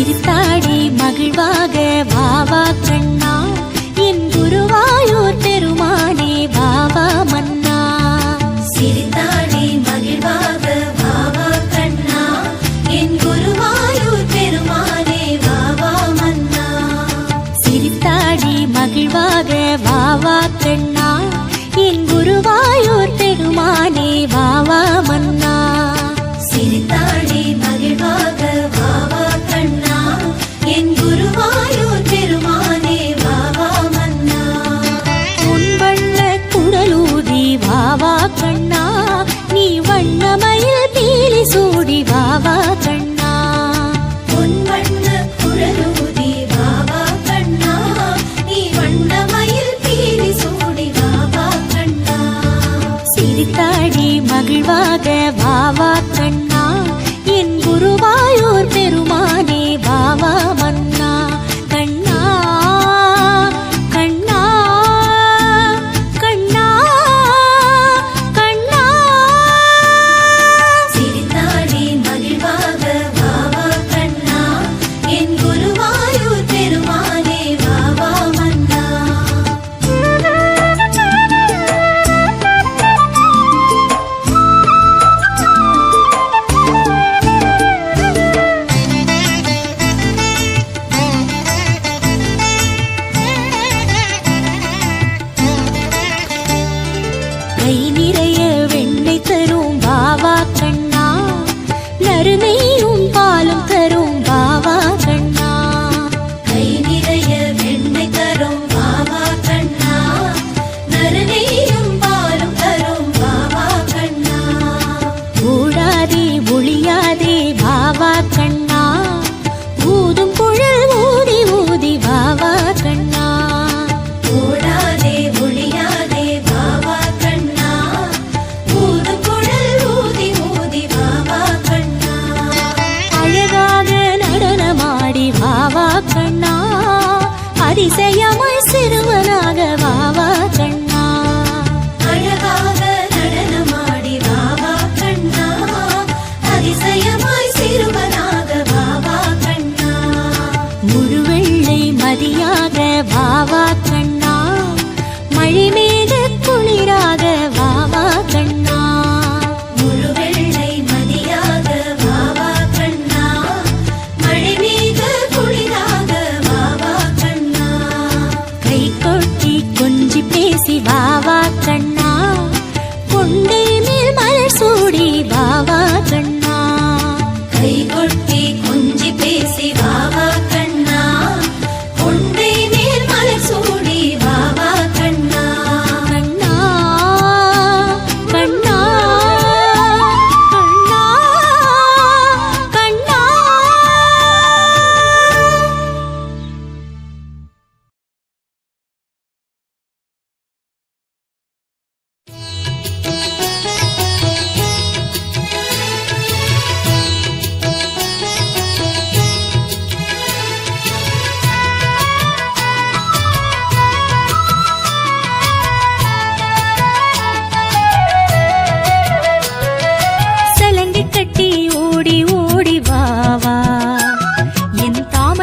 சிரித்தாடி மகிழ்வாக வாவா கண்ணா என் குருவாயூர் பெருமானே வாவா மன்னா. சிரித்தாடி மகிழ்வாக வாவா கண்ணா என் குருவாயூர் பெருமானே வாவா மன்னா. சிரித்தாடி மகிழ்வாக வாவா கண்ணா என் குருவாயூர் பெருமானே வாவா மன்னா. மகிழ்வாக வாவா ஒளியாதே ஒளியாதே பாவா மதியாக வாவா கண்ணா. மழை மழைமேக குளிராக வாவா கண்ணா. முழுவெள்ளை மதியாக வாவா கண்ணா. மழை மீது குளிராக வாவா கண்ணா. கை கொட்டி கொஞ்சி பேசி வாவா கண்ணா. கொண்டை மேல் மலர் சூடி வாவா கண்ணா. கை கொட்டி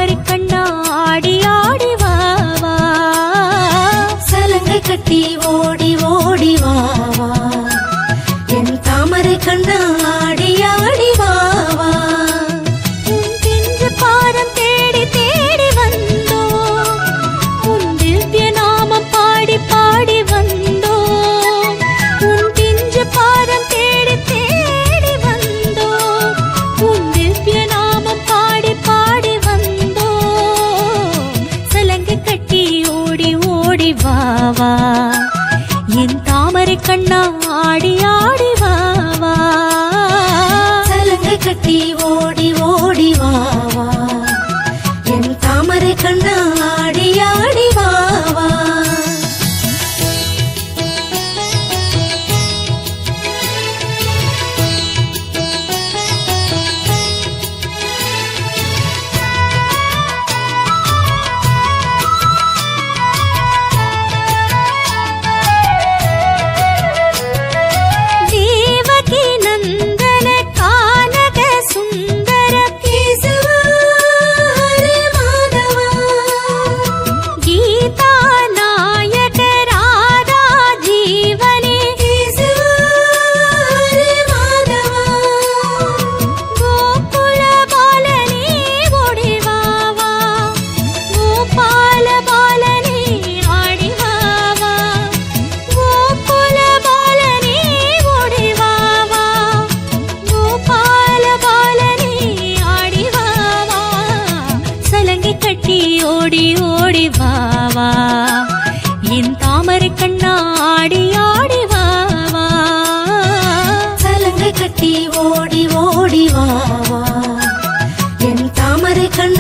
என் தாமரை கண்ணா ஆடி ஆடி வாவா சலங்கை கட்டி ஓடி ஓடி வா. வாவா. என் தாமரை கண்ணா ஆடி ஆடி வாவா. கட்டி ஓடி ஓடி வா. தாமரை கண்ணா ஆடி ஆடி வாவா சலங்கை கட்டி ஓடி ஓடி வாவா என் தாமரை கண்ணா